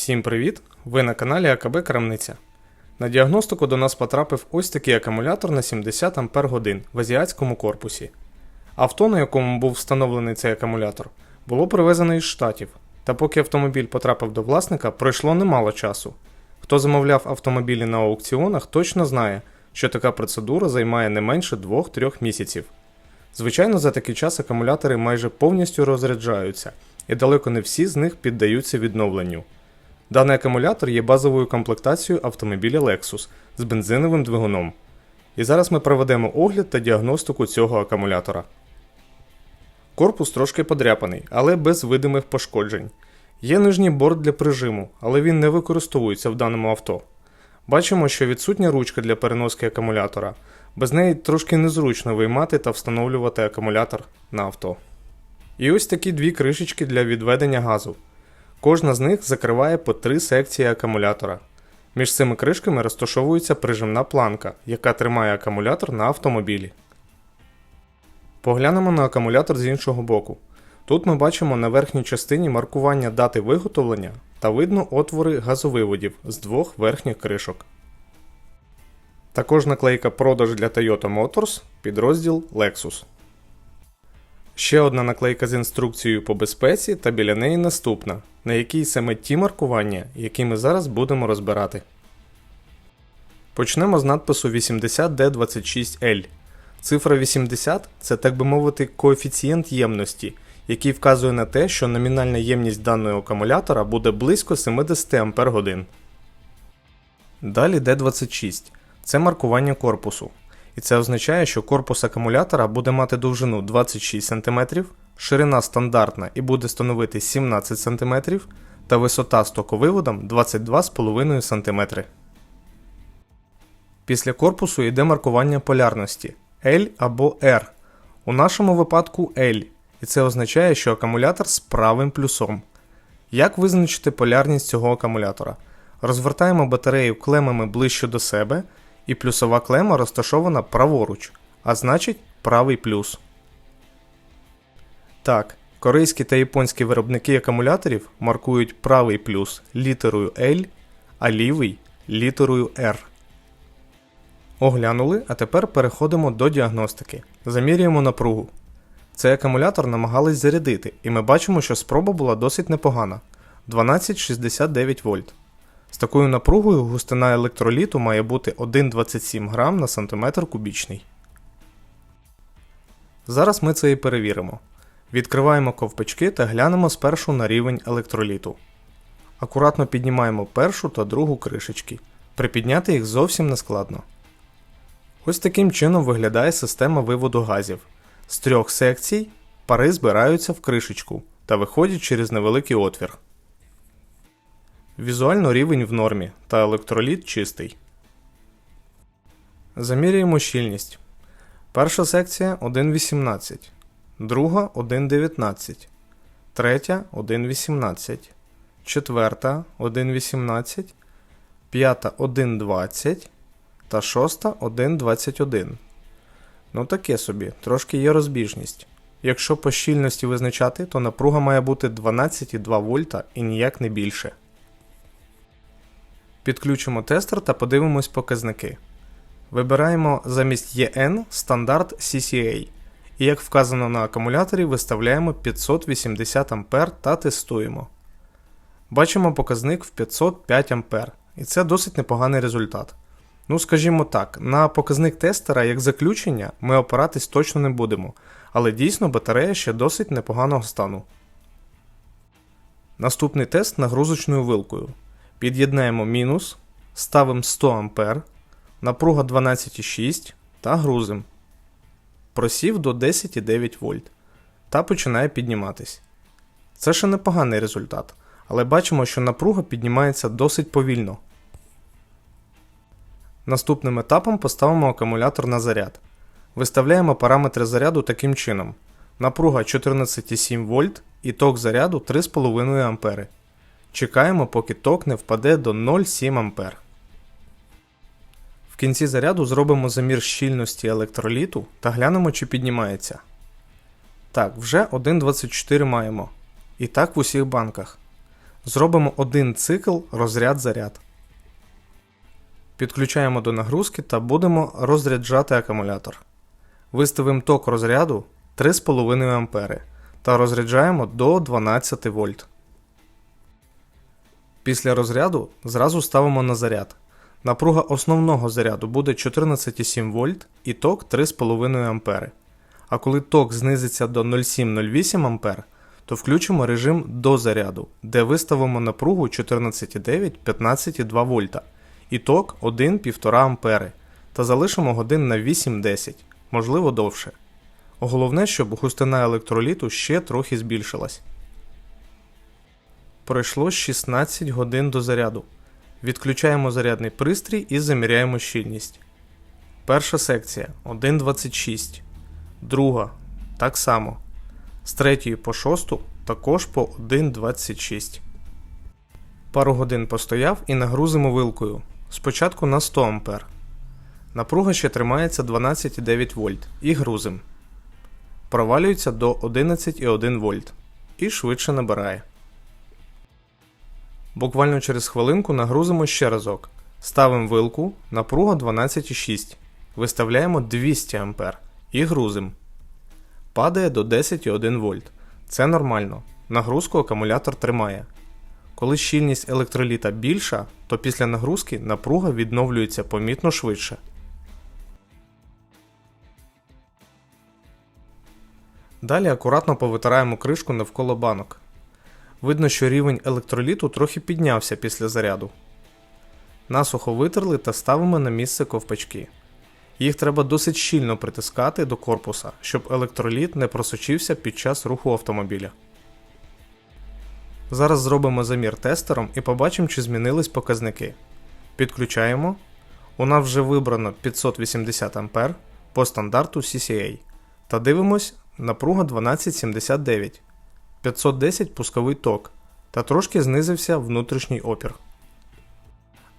Всім привіт! Ви на каналі АКБ Крамниця. На діагностику до нас потрапив ось такий акумулятор на 70 Ах в азіатському корпусі. Авто, на якому був встановлений цей акумулятор, було привезено із Штатів, та поки автомобіль потрапив до власника, пройшло немало часу. Хто замовляв автомобілі на аукціонах, точно знає, що така процедура займає не менше 2-3 місяців. Звичайно, за такий час акумулятори майже повністю розряджаються, і далеко не всі з них піддаються відновленню. Даний акумулятор є базовою комплектацією автомобіля Lexus з бензиновим двигуном. І зараз ми проведемо огляд та діагностику цього акумулятора. Корпус трошки подряпаний, але без видимих пошкоджень. Є нижній борт для прижиму, але він не використовується в даному авто. Бачимо, що відсутня ручка для переноски акумулятора. Без неї трошки незручно виймати та встановлювати акумулятор на авто. І ось такі дві кришечки для відведення газу. Кожна з них закриває по три секції акумулятора. Між цими кришками розташовується прижимна планка, яка тримає акумулятор на автомобілі. Поглянемо на акумулятор з іншого боку. Тут ми бачимо на верхній частині маркування дати виготовлення та видно отвори газовиводів з двох верхніх кришок. Також наклейка продаж для Toyota Motors, підрозділ Lexus. Ще одна наклейка з інструкцією по безпеці та біля неї наступна, на якій саме ті маркування, які ми зараз будемо розбирати. Почнемо з надпису 80D26L. Цифра 80 це, так би мовити, коефіцієнт ємності, який вказує на те, що номінальна ємність даного акумулятора буде близько 70 Ах. Далі D26 це маркування корпусу. І це означає, що корпус акумулятора буде мати довжину 26 см, ширина стандартна і буде становити 17 см, та висота з токовиводом 22,5 см. Після корпусу йде маркування полярності L або R. У нашому випадку L, і це означає, що акумулятор з правим плюсом. Як визначити полярність цього акумулятора? Розвертаємо батарею клемами ближче до себе, і плюсова клема розташована праворуч, а значить правий плюс. Так, корейські та японські виробники акумуляторів маркують правий плюс літерою L, а лівий літерою R. Оглянули, а тепер переходимо до діагностики. Замірюємо напругу. Цей акумулятор намагались зарядити, і ми бачимо, що спроба була досить непогана 1269 вольт. З такою напругою густина електроліту має бути 1,27 грам на сантиметр кубічний. Зараз ми це і перевіримо. Відкриваємо ковпачки та глянемо спершу на рівень електроліту. Акуратно піднімаємо першу та другу кришечки. Припідняти їх зовсім не складно. Ось таким чином виглядає система виводу газів. З трьох секцій пари збираються в кришечку та виходять через невеликий отвір. Візуально рівень в нормі та електроліт чистий. Замірюємо щільність. Перша секція 1,18, друга 1,19, третя 1,18, четверта 1,18, п'ята 1,20 та шоста 1,21. Ну таке собі, трошки є розбіжність. Якщо по щільності визначати, то напруга має бути 12,2 вольта і ніяк не більше. Підключимо тестер та подивимось показники. Вибираємо замість EN стандарт CCA. І як вказано на акумуляторі, виставляємо 580 А та тестуємо. Бачимо показник в 505 А, і це досить непоганий результат. Ну, скажімо так, на показник тестера, як заключення, ми опиратись точно не будемо, але дійсно батарея ще досить непоганого стану. Наступний тест нагрузочною вилкою. Під'єднаємо мінус, ставимо 100 А, напруга 12,6 та грузим. Просів до 10,9 вольт та починає підніматись. Це ще непоганий результат, але бачимо, що напруга піднімається досить повільно. Наступним етапом поставимо акумулятор на заряд. Виставляємо параметри заряду таким чином: напруга 14,7 вольт і ток заряду 3,5 А. Чекаємо, поки ток не впаде до 0,7 А. В кінці заряду зробимо замір щільності електроліту та глянемо, чи піднімається. Так, вже 1,24 маємо. І так в усіх банках. Зробимо один цикл розряд-заряд. Підключаємо до нагрузки та будемо розряджати акумулятор. Виставимо ток розряду 3,5 А та розряджаємо до 12 вольт. Після розряду зразу ставимо на заряд. Напруга основного заряду буде 14,7 вольт і ток 3,5 А. А коли ток знизиться до 0,708 А, то включимо режим до заряду, де виставимо напругу 14,9 15,2 вольта і ток 1,5 А та залишимо годин на 8-10, можливо довше. Головне, щоб густина електроліту ще трохи збільшилась. Пройшло 16 годин до заряду. Відключаємо зарядний пристрій і заміряємо щільність. Перша секція 1,26. Друга так само. З третьої по шосту також по 1,26. Пару годин постояв і нагрузимо вилкою. Спочатку на 100 А. Напруга ще тримається 12,9 вольт і грузим. Провалюється до 11,1 вольт і швидше набирає. Буквально через хвилинку нагрузимо ще разок. Ставимо вилку, напруга 12,6. Виставляємо 200 А і грузим. Падає до 10,1 вольт. Це нормально. Нагрузку акумулятор тримає. Коли щільність електроліта більша, то після нагрузки напруга відновлюється помітно швидше. Далі акуратно повитираємо кришку навколо банок. Видно, що рівень електроліту трохи піднявся після заряду. Насухо витерли та ставимо на місце ковпачки. Їх треба досить щільно притискати до корпуса, щоб електроліт не просочився під час руху автомобіля. Зараз зробимо замір тестером і побачимо, чи змінились показники. Підключаємо. У нас вже вибрано 580 А по стандарту CCA. Та дивимось напруга 1279, 510 пусковий ток та трошки знизився внутрішній опір.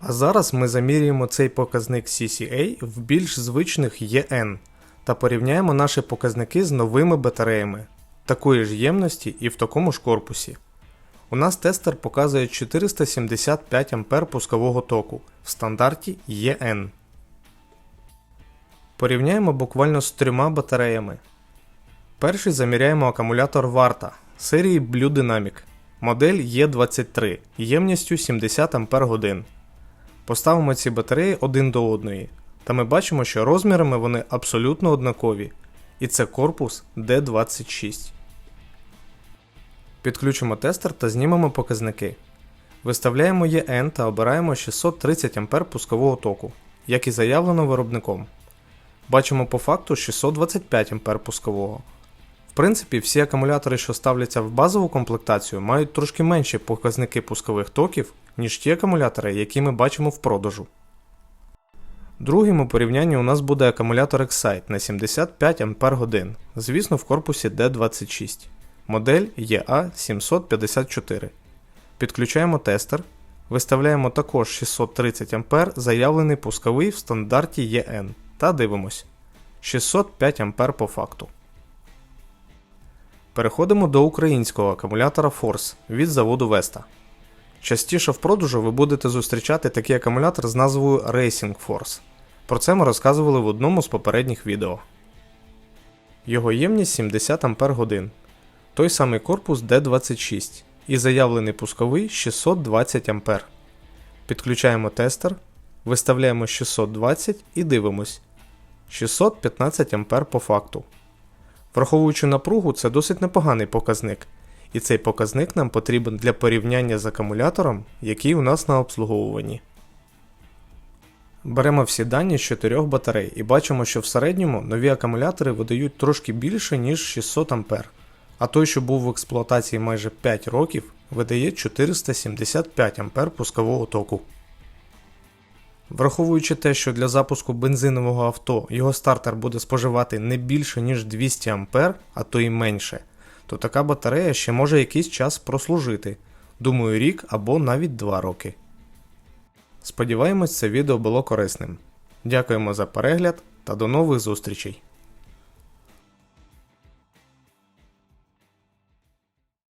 А зараз ми замірюємо цей показник CCA в більш звичних EN та порівняємо наші показники з новими батареями такої ж ємності і в такому ж корпусі. У нас тестер показує 475 А пускового току в стандарті EN. Порівняємо буквально з трьома батареями. Перший заміряємо акумулятор Варта серії Blue Dynamic, модель E23 ємністю 70 Ах. Поставимо ці батареї один до одної, та ми бачимо, що розмірами вони абсолютно однакові, і це корпус D26. Підключимо тестер та знімемо показники. Виставляємо EN та обираємо 630 А пускового току, як і заявлено виробником. Бачимо по факту 625 А пускового. В принципі, всі акумулятори, що ставляться в базову комплектацію, мають трошки менші показники пускових токів, ніж ті акумулятори, які ми бачимо в продажу. Другим у порівнянні у нас буде акумулятор Excite на 75 Ах, звісно, в корпусі D26, модель EA754. Підключаємо тестер. Виставляємо також 630 А заявлений пусковий в стандарті EN та дивимось 605 А по факту. Переходимо до українського акумулятора Force від заводу Vesta. Частіше в продажу ви будете зустрічати такий акумулятор з назвою Racing Force. Про це ми розказували в одному з попередніх відео. Його ємність 70 Ах. Той самий корпус D26 і заявлений пусковий 620 А. Підключаємо тестер, виставляємо 620 і дивимось 615 А по факту. Враховуючи напругу, це досить непоганий показник, і цей показник нам потрібен для порівняння з акумулятором, який у нас на обслуговуванні. Беремо всі дані з 4 батарей і бачимо, що в середньому нові акумулятори видають трошки більше, ніж 600 А, а той, що був в експлуатації майже 5 років, видає 475 А пускового току. Враховуючи те, що для запуску бензинового авто його стартер буде споживати не більше, ніж 200 А, а то й менше, то така батарея ще може якийсь час прослужити, думаю, рік або навіть 2 роки. Сподіваємось, це відео було корисним. Дякуємо за перегляд та до нових зустрічей!